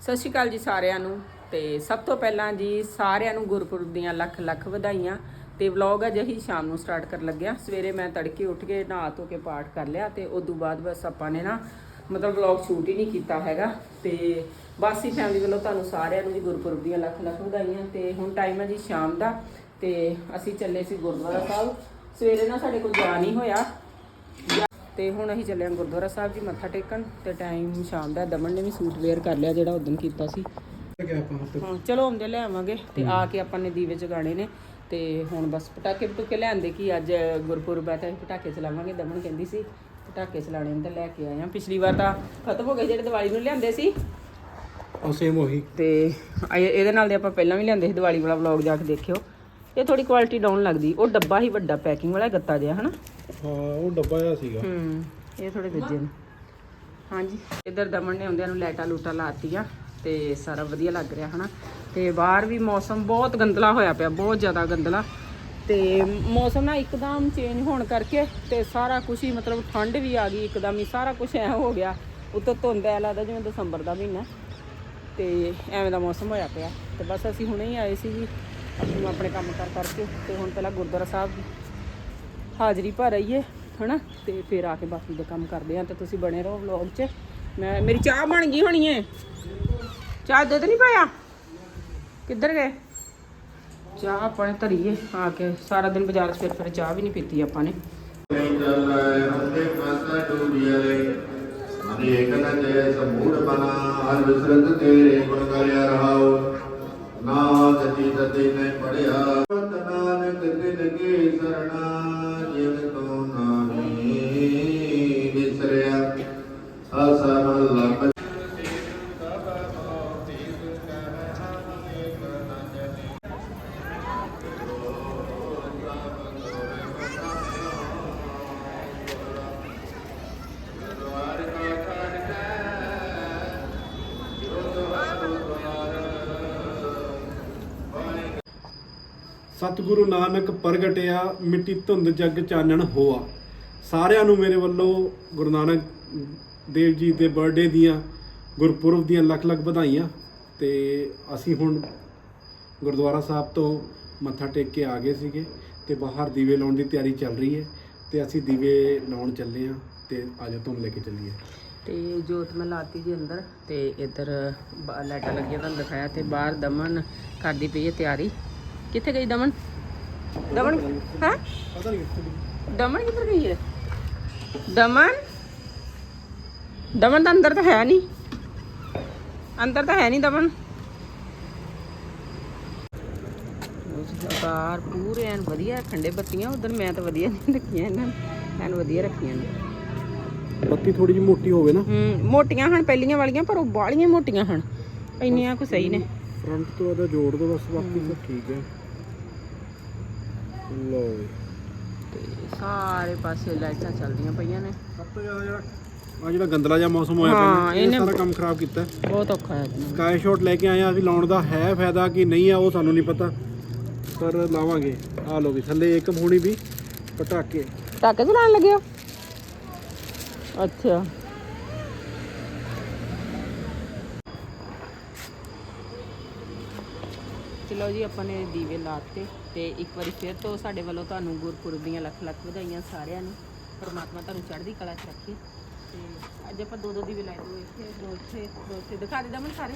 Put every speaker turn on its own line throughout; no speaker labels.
ਸਤਿ ਸ਼੍ਰੀ ਅਕਾਲ ਜੀ ਸਾਰਿਆਂ ਨੂੰ ਤੇ ਸਭ ਤੋਂ ਪਹਿਲਾਂ ਜੀ ਸਾਰਿਆਂ ਨੂੰ ਗੁਰਪੁਰਬ ਦੀਆਂ ਲੱਖ ਲੱਖ ਵਧਾਈਆਂ ਤੇ ਵਲੌਗ ਅਜੇ ਹੀ ਸ਼ਾਮ ਨੂੰ ਸਟਾਰਟ ਕਰਨ ਲੱਗਿਆ। ਸਵੇਰੇ ਮੈਂ ਤੜਕੇ ਉੱਠ ਕੇ ਨਹਾ ਧੋ ਕੇ ਪਾਠ ਕਰ ਲਿਆ ਤੇ ਉਸ ਤੋਂ ਬਾਅਦ ਬਸ ਆਪਾਂ ਨੇ ਨਾ ਮਤਲਬ ਵਲੌਗ ਸ਼ੂਟ ਹੀ ਨਹੀਂ ਕੀਤਾ ਹੈਗਾ। ਤੇ ਬਾਸੀ ਫੈਮਿਲੀ ਵੱਲੋਂ ਤੁਹਾਨੂੰ ਸਾਰਿਆਂ ਨੂੰ ਜੀ ਗੁਰਪੁਰਬ ਦੀਆਂ ਲੱਖ ਲੱਖ ਵਧਾਈਆਂ ਤੇ ਹੁਣ ਟਾਈਮ ਹੈ ਜੀ ਸ਼ਾਮ ਦਾ ਤੇ ਅਸੀਂ ਚੱਲੇ ਸੀ ਗੁਰਦੁਆਰਾ ਸਾਹਿਬ। ਸਵੇਰੇ ਨਾ ਸਾਡੇ ਕੋਲ ਜਾ ਨਹੀਂ ਹੋਇਆ। ਤੇ ਹੁਣ ਅਸੀਂ ਚੱਲੇ ਹਾਂ ਗੁਰਦੁਆਰਾ ਸਾਹਿਬ ਜੀ ਮੱਥਾ ਟੇਕਣ ਤੇ ਟਾਈਮ ਸ਼ਾਮ ਦਾ ਦਮਨ ਨੇ ਵੀ ਸੂਟ ਵੇਅਰ ਕਰ ਲਿਆ ਜਿਹੜਾ ਉਦੋਂ ਕੀਤਾ ਸੀ। ਹਾਂ ਚਲੋ ਆਉਂਦੇ ਲੈ ਆਵਾਂਗੇ ਤੇ ਆ ਕੇ ਆਪਾਂ ਨੇ ਦੀਵੇ ਜਗਾਣੇ ਨੇ ਤੇ ਹੁਣ ਬਸ ਪਟਾਕੇ ਪਟੂਕੇ ਲਿਆਂਦੇ ਕਿ ਅੱਜ ਗੁਰਪੁਰਬ ਹੈ ਤਾਂ ਅਸੀਂ ਪਟਾਕੇ ਚਲਾਵਾਂਗੇ। ਦਮਨ ਕਹਿੰਦੀ ਸੀ ਪਟਾਕੇ ਚਲਾਣੇ ਨੇ ਤੇ ਲੈ ਕੇ ਆਏ ਆ ਪਿਛਲੀ ਵਾਰ ਤਾਂ ਖਤਮ ਹੋ ਗਏ ਜਿਹੜੇ ਦੀਵਾਲੀ ਨੂੰ ਲਿਆਂਦੇ ਸੀ।
ਉਹ ਸੇਮ ਉਹੀ।
ਤੇ ਇਹ- ਇਹਦੇ ਨਾਲ ਦੇ ਆਪਾਂ ਪਹਿਲਾਂ ਵੀ ਲਿਆਂਦੇ ਸੀ ਦੀਵਾਲੀ ਵਾਲਾ ਵਲੌਗ ਜਾ ਕੇ ਦੇਖਿਓ। ਇਹ ਥੋੜੀ ਕੁਆਲਿਟੀ ਡਾਊਨ ਲੱਗਦੀ। ਉਹ ਡੱਬਾ ਹੀ ਵੱਡਾ ਪੈਕਿੰਗ ਵਾਲਾ ਗੱਤਾ ਜਿਹਾ ਹਨਾ?
ਹਾਂ, ਉਹ ਡੱਬਾ ਜਿਹਾ ਸੀਗਾ।
ਹੂੰ, ਇਹ ਥੋੜੇ ਦੂਜੇ ਨੇ। ਹਾਂਜੀ। ਇੱਧਰ ਦਮਨ ਨੇ ਆਉਂਦਿਆਂ ਨੂੰ ਲਾਈਟਾਂ ਲੂਟਾਂ ਲਾਤੀਆਂ ਤੇ ਸਾਰਾ ਵਧੀਆ ਲੱਗ ਰਿਹਾ, ਹਨਾ। ਤੇ ਬਾਹਰ ਵੀ ਮੌਸਮ ਬਹੁਤ ਗੰਦਲਾ ਹੋਇਆ ਪਿਆ, ਬਹੁਤ ਜ਼ਿਆਦਾ ਗੰਦਲਾ। ਤੇ ਮੌਸਮ ਨਾ ਇੱਕਦਮ ਚੇਂਜ ਹੋਣ ਕਰਕੇ ਤੇ ਸਾਰਾ ਕੁਝ ਹੀ ਮਤਲਬ ਠੰਡ ਵੀ ਆ ਗਈ, ਇੱਕਦਮ ਹੀ ਸਾਰਾ ਕੁਝ ਐ ਹੋ ਗਿਆ। ਉੱਤੋਂ ਧੁੰਦ ਐ ਲੱਗਦਾ ਜਿਵੇਂ ਦਸੰਬਰ ਦਾ ਮਹੀਨਾ। ਤੇ ਐਵੇਂ ਦਾ ਮੌਸਮ ਹੋਇਆ ਪਿਆ। ਤੇ ਬਸ ਅਸੀਂ ਹੁਣੇ ਹੀ ਆਏ ਸੀ ਜੀ ਅਸੀਂ ਆਪਣੇ ਕੰਮ ਕਰ ਕਰਕੇ। ਤੇ ਹੁਣ ਪਹਿਲਾਂ ਗੁਰਦੁਆਰਾ ਸਾਹਿਬ ਹਾਜ਼ਰੀ ਭਰ ਆਈਏ, ਹਨਾ? ਤੇ ਫਿਰ ਆ ਕੇ ਬਾਕੀ ਦੇ ਕੰਮ ਕਰਦੇ ਆ ਤੇ ਤੁਸੀਂ ਬਣੇ ਰਹੋ ਵਲੌਗ 'ਚ। ਮੈਂ, ਮੇਰੀ ਚਾਹ ਬਣ ਗਈ ਹੋਣੀ ਏ। ਚਾਹ ਦੁੱਧ ਨਹੀਂ ਪਾਇਆ? ਕਿੱਧਰ ਗਏ? ਚਾਹ ਆਪਾਂ ਨੇ ਧਰੀਏ ਆ ਕੇ ਸਾਰਾ ਦਿਨ ਬਾਜ਼ਾਰ 'ਚ ਫਿਰ ਫਿਰ ਚਾਹ ਵੀ ਨਹੀਂ ਪੀਤੀ ਆਪਾਂ ਨੇ।
ਅਨੇਕ ਨ ਜੈ ਸਮੂੜ ਬਨਾ ਹਰ ਵਿਸਰਤ ਤੇਰੇ ਗੁਣ ਕਰਿਆ ਰਹਾਉ ਨਾ ਜਤੀ ਤਤੇ ਨੇ ਪੜਿਆ ਨਾਨਕ ਤਿਨ ਕੇ ਸਰਣਾ ਜਿਨ ਤੋ
ਸਤਿਗੁਰੂ ਨਾਨਕ ਪ੍ਰਗਟਿਆ, ਮਿੱਟੀ ਧੁੰਦ ਜਗ ਚਾਨਣ ਹੋਆ। ਸਾਰਿਆਂ ਨੂੰ ਮੇਰੇ ਵੱਲੋਂ ਗੁਰੂ ਨਾਨਕ ਦੇਵ ਜੀ ਦੇ ਬਰਥਡੇ ਦੀਆਂ, ਗੁਰਪੁਰਬ ਦੀਆਂ ਲੱਖ ਲੱਖ ਵਧਾਈਆਂ। ਤੇ ਅਸੀਂ ਹੁਣ ਗੁਰਦੁਆਰਾ ਸਾਹਿਬ ਤੋਂ ਮੱਥਾ ਟੇਕ ਕੇ ਆ ਗਏ ਸੀਗੇ ਤੇ ਬਾਹਰ ਦੀਵੇ ਲਾਉਣ ਦੀ ਤਿਆਰੀ ਚੱਲ ਰਹੀ ਹੈ ਤੇ ਅਸੀਂ ਦੀਵੇ ਲਾਉਣ ਚੱਲੇ ਆ ਤੇ ਆਜੋ ਤੁਹਾਨੂੰ ਲੈ ਕੇ ਚੱਲੀਏ।
ਤੇ ਜੋਤ ਮੈਂ ਲਾਤੀ ਜੀ ਅੰਦਰ ਤੇ ਇੱਧਰ ਲਾਈਟਾਂ ਲੱਗੀਆਂ ਤੁਹਾਨੂੰ ਦਿਖਾਇਆ ਤੇ ਬਾਹਰ ਦਮਨ ਕਰਦੀ ਪਈ ਹੈ ਤਿਆਰੀ। ਕਿੱਥੇ ਗਈ ਦਮਨ? ਦਮਨ? ਹੈ?
ਪਤਾ ਨਹੀਂ
ਦਮਨ ਕਿੱਧਰ ਗਈ ਹੈ ਦਮਨ? ਦਮਨ ਤਾਂ ਅੰਦਰ ਤਾਂ ਹੈ ਨਹੀਂ। ਅੰਦਰ ਤਾਂ ਹੈ ਨਹੀਂ ਦਮਨ। ਬਾਹਰ ਪੂਰੇ ਐਨ ਵਧੀਆ ਖੰਡੇ ਬੱਤੀਆਂ ਉਧਰ ਮੈਂ ਤਾਂ ਵਧੀਆ ਨਹੀਂ ਰੱਖੀਆਂ ਇਹਨਾਂ ਐਨ ਵਧੀਆ ਰੱਖੀਆਂ ਨੇ।
ਬੱਤੀ ਥੋੜੀ ਜਿਹੀ ਮੋਟੀ ਹੋਵੇ ਨਾ।
ਹੂੰ ਮੋਟੀਆਂ ਹਨ ਪਹਿਲੀਆਂ ਵਾਲੀਆਂ ਪਰ ਉਹ ਬਾਲੀਆਂ ਮੋਟੀਆਂ ਹਨ। ਇੰਨੀਆਂ ਕੁ ਸਹੀ ਨੇ।
ਫਰੰਟ ਤੋਂ ਇਹਦਾ ਜੋੜ ਦੋ ਬਸ ਬਾਕੀ ਸਭ ਠੀਕ ਹੈ। ਲੋ
ਤੇ ਸਾਰੇ ਪਾਸੇ ਲਾਈਟਾਂ ਚੱਲਦੀਆਂ ਪਈਆਂ ਨੇ।
ਸਭ ਤੋਂ ਜ਼ਿਆਦਾ ਜਿਹੜਾ ਆ ਜਿਹੜਾ ਗੰਦਲਾ ਜਿਹਾ ਮੌਸਮ ਹੋਇਆ
ਹਾਂ,
ਪਿਆ ਨਾ, ਇਹ
ਇਹਨੇ
ਸਾਰਾ ਕੰਮ ਖਰਾਬ ਕੀਤਾ।
ਬਹੁਤ ਔਖਾ ਹੈ।
ਸਕਾਈ ਸ਼ਾਟ ਲੈ ਕੇ ਆਏ ਆ ਅਸੀਂ ਲਾਉਣ ਦਾ ਹੈ ਫਾਇਦਾ ਕਿ ਨਹੀਂ ਆ ਉਹ ਸਾਨੂੰ ਨਹੀਂ ਪਤਾ। ਪਰ ਲਾਵਾਂਗੇ। ਆ ਲੋ ਵੀ ਥੱਲੇ ਇੱਕ ਹੋਣੀ ਵੀ ਪਟਾਕੇ।
ਪਟਾਕੇ ਚਲਾਉਣ ਲੱਗੇ ਹੋ? ਅੱਛਾ। ਚਲੋ ਜੀ, ਆਪਾਂ ਨੇ ਦੀਵੇ ਲਾਤੇ ਤੇ ਇੱਕ ਵਾਰੀ ਫਿਰ ਤੋਂ ਸਾਡੇ ਵੱਲੋਂ ਤੁਹਾਨੂੰ ਗੁਰਪੁਰਬ ਦੀਆਂ ਲੱਖ ਲੱਖ ਵਧਾਈਆਂ ਸਾਰਿਆਂ ਨੂੰ। ਪਰਮਾਤਮਾ ਤੁਹਾਨੂੰ ਚੜ੍ਹਦੀ ਕਲਾ 'ਚ ਰੱਖੇ। ਤੇ ਅੱਜ ਆਪਾਂ ਦੋ ਦੋ ਦੀਵੇ ਲਾਏ ਦੋ ਇੱਥੇ ਦੋ ਇੱਥੇ ਦੋ ਇੱਥੇ। ਦਿਖਾ ਦੇ ਦਮਨ ਸਾਰੇ।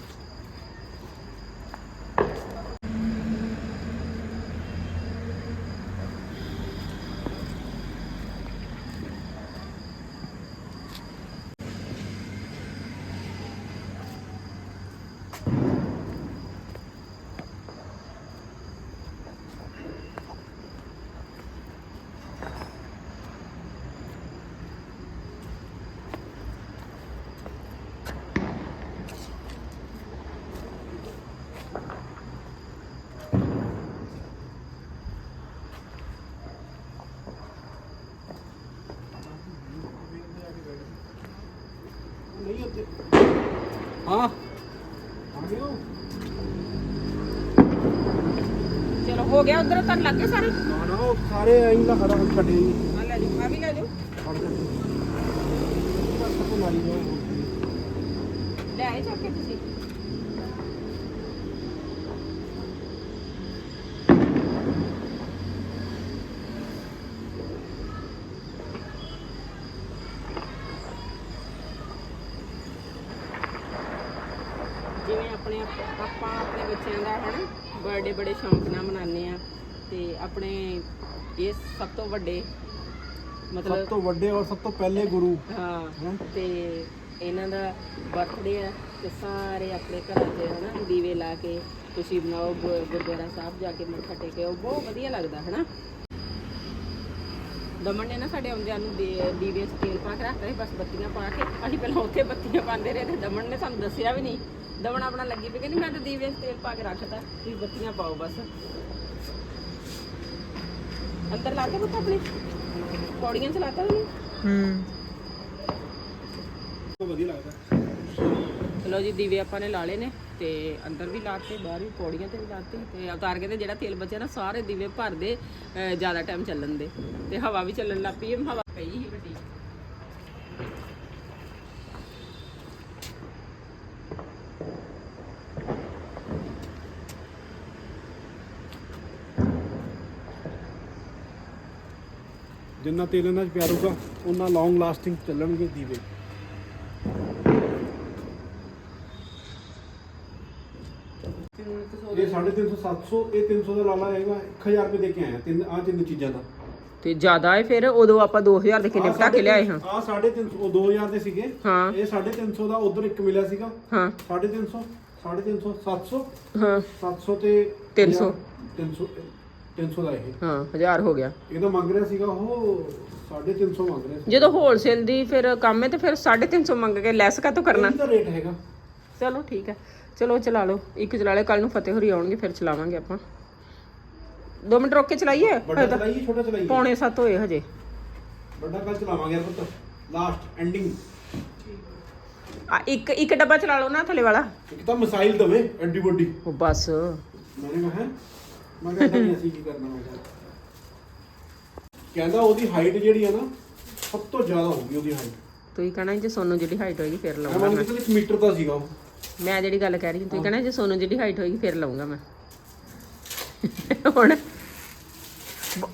ਲੱਗਿਆ ਉਧਰ ਤਾਂ ਲੱਗੇ ਸਾਰੇ?
ਨਾ ਨਾ ਉਹ ਸਾਰੇ ਐਂ ਦਾ ਖੜਾ ਕੱਟੇ ਜੀ
ਆ ਲੈ ਜੀ ਆ ਵੀ ਲੈ ਜਾਓ।
ਫੜ
ਜਾ ਕੇ ਤੁਸੀਂ। ਜਿਵੇਂ ਆਪਣੇ ਆਪਾਂ ਆਪਣੇ ਬੱਚਿਆਂ ਦਾ ਹਨਾ ਬਰਥਡੇ ਬੜੇ ਸ਼ੌਂਕ ਨਾਲ ਮਨਾਉਂਦੇ ਆਪਣੇ ਇਹ ਸਭ ਤੋਂ ਵੱਡੇ
ਸਭ
ਮਤਲਬ
ਤੋਂ ਵੱਡੇ ਔਰ ਸਭ ਤੋਂ ਪਹਿਲੇ ਗੁਰੂ।
ਹਾਂ? ਤੇ ਇਹਨਾਂ ਦਾ ਬਰਥਡੇ ਆ ਤੇ ਸਾਰੇ ਆਪਣੇ ਘਰਾਂ 'ਚ ਹਨਾ ਦੀਵੇ ਲਾ ਕੇ ਮਨਾਓ ਗੁ- ਗੁਰਦੁਆਰਾ ਸਾਹਿਬ ਜਾ ਕੇ ਮੱਥਾ ਟੇਕਿਓ ਬਹੁਤ ਵਧੀਆ ਲੱਗਦਾ ਹਨਾ? ਦਮਨ ਨੇ ਨਾ ਸਾਡੇ ਆਉਂਦਿਆਂ ਨੂੰ ਦੇ- ਦੀਵੇ ਤੇਲ ਪਾ ਕੇ ਰੱਖਤਾ ਸੀ ਬਸ ਬੱਤੀਆਂ ਪਾ ਕੇ। ਅਸੀਂ ਪਹਿਲਾਂ ਉੱਥੇ ਬੱਤੀਆਂ ਪਾਉਂਦੇ ਰਹੇ ਤੇ ਦਮਨ ਨੇ ਸਾਨੂੰ ਦੱਸਿਆ ਵੀ ਨਹੀਂ। ਦਮਨ ਆਪਣਾ ਲੱਗੀ ਪਈ ਕਹਿੰਦੀ ਮੈਂ ਤਾਂ ਦੀਵੇ ਤੇਲ ਪਾ ਕੇ ਰੱਖਤਾ ਤੁਸੀਂ ਬੱਤੀਆਂ ਪਾਓ ਬਸ। ਅੰਦਰ ਲਾ ਕੇ ਪੁੱਤ ਆਪਣੇ? ਪੌੜੀਆਂ ਚਲਾਤਾ ਉਹਨੇ
ਵਧੀਆ ਲੱਗਦਾ।
ਚਲੋ ਜੀ ਦੀਵੇ ਆਪਾਂ ਨੇ ਲਾ ਲਏ ਨੇ ਤੇ ਅੰਦਰ ਵੀ ਲਾਤੇ ਬਾਹਰ ਵੀ ਪੌੜੀਆਂ ਤੇ ਵੀ ਲਾਤੇ ਤੇ ਉਤਾਰ ਕੇ ਤੇ ਜਿਹੜਾ ਤੇਲ ਬਚਿਆ ਨਾ ਸਾਰੇ ਦੀਵੇ ਭਰਦੇ ਅਹ, ਜ਼ਿਆਦਾ ਟਾਈਮ ਚੱਲਣ ਦੇ ਤੇ ਹਵਾ ਵੀ ਚੱਲਣ ਲੱਗ ਪਈ ਹਵਾ ਪਈ ਸੀ ਵੱਡੀ।
ਜਿੰਨਾ ਤੇਲ ਇਹਨਾਂ 'ਚ ਪਿਆ ਰਹੂਗਾ ਉਹਨਾਂ ਲੌਂਗ ਲਾਸਟਿੰਗ ਚੱਲਣਗੇ ਦੀਵੇ। ਇਹ 350 700 ਇਹ 300 ਦਾ ਲਾਲਾ ਹੈਗਾ 1000 ਰੁਪਏ ਦੇ ਕੇ ਆਇਆ ਤਿੰਨ ਆ ਤਿੰਨ ਚੀਜ਼ਾਂ ਦਾ।
ਤੇ ਜ਼ਿਆਦਾ ਹੈ ਫਿਰ ਉਦੋਂ ਆਪਾਂ 2000 ਦੇ ਕਿੰਨੇ ਪਟਾਕੇ ਲਿਆਏ ਹਾਂ?
ਆ 350 ਉਹ 2000 ਦੇ ਸੀਗੇ।
ਹਾਂ।
ਇਹ 350 ਦਾ ਉਧਰ ਇੱਕ ਮਿਲਿਆ ਸੀਗਾ।
ਹਾਂ।
350 350 700
ਹਾਂ।
700 ਤੇ
300
300 300 ਦਾ ਇਹ।
ਹਾਂ 1000 ਹੋ ਗਿਆ।
ਇਹਦਾ ਮੰਗ ਰਿਹਾ ਸੀਗਾ ਉਹ 350 ਮੰਗ ਰਿਹਾ ਸੀ।
ਜਦੋਂ ਹੋਲਸੇਲ ਦੀ ਫਿਰ ਕੰਮ ਹੈ ਤੇ ਫਿਰ 350 ਮੰਗ ਕੇ ਲੈਸ ਕਾਤੋਂ ਕਰਨਾ?
ਇਹਦਾ ਰੇਟ ਹੈਗਾ।
ਚਲੋ ਠੀਕ ਹੈ। ਚਲੋ ਚਲਾ ਲਓ। ਇੱਕ ਚਲਾ ਲਿਓ ਕੱਲ ਨੂੰ ਫਤਿਹ ਹੋਰੀ ਆਉਣਗੇ ਫਿਰ ਚਲਾਵਾਂਗੇ ਆਪਾਂ। 2 ਮਿੰਟ ਰੋਕ ਕੇ ਚਲਾਈਏ?
ਵੱਡਾ ਚਲਾਈਏ ਛੋਟਾ ਚਲਾਈਏ।
ਪੌਣੇ 7 ਹੋਏ ਹਜੇ।
ਵੱਡਾ ਕੱਲ ਚਲਾਵਾਂਗੇ ਯਾਰ ਪੁੱਤ ਲਾਸਟ ਐਂਡਿੰਗ
ਆ ਇੱਕ ਇੱਕ ਡੱਬਾ ਚਲਾ ਲਓ ਨਾ ਥੱਲੇ ਵਾਲਾ।
ਇੱਕ ਤਾਂ ਮਿਸਾਈਲ ਦਵੇ ਐਂਟੀ ਬੋਡੀ
ਉਹ ਬਸ।
ਮੈਨੇ ਕਹਾ ਮੈਂ ਕਹਿੰਦਾ ਨਹੀਂ ਅਸੀਂ ਕੀ ਕਰਨਾ ਮੈਂ ਕਿਹਾ ਕਹਿੰਦਾ ਉਹਦੀ ਹਾਈਟ ਜਿਹੜੀ ਆ ਨਾ ਸਭ ਤੋਂ ਜ਼ਿਆਦਾ ਹੋਊਗੀ ਉਹਦੀ ਹਾਈਟ
ਤੁਸੀਂ ਕਹਣਾ ਜੇ ਸੋਨੂੰ ਜਿਹੜੀ ਹਾਈਟ ਹੋਏਗੀ ਫਿਰ
ਮੈਂ
ਲਾਉਂਗਾ ਮੈਂ
ਕੇ ਚੱਲ 1 ਮੀਟਰ ਦਾ ਸੀਗਾ ਉਹ।
ਮੈਂ। ਜਿਹੜੀ ਗੱਲ ਕਹਿ ਰਹੀ ਹਾਂ ਤੁਸੀਂ ਕਹਣਾ ਜੇ ਸੋਨੂੰ ਜਿਹੜੀ ਹਾਈਟ ਹੋਏਗੀ ਫਿਰ ਲਾਉਂਗਾ ਮੈਂ। ਹੁਣ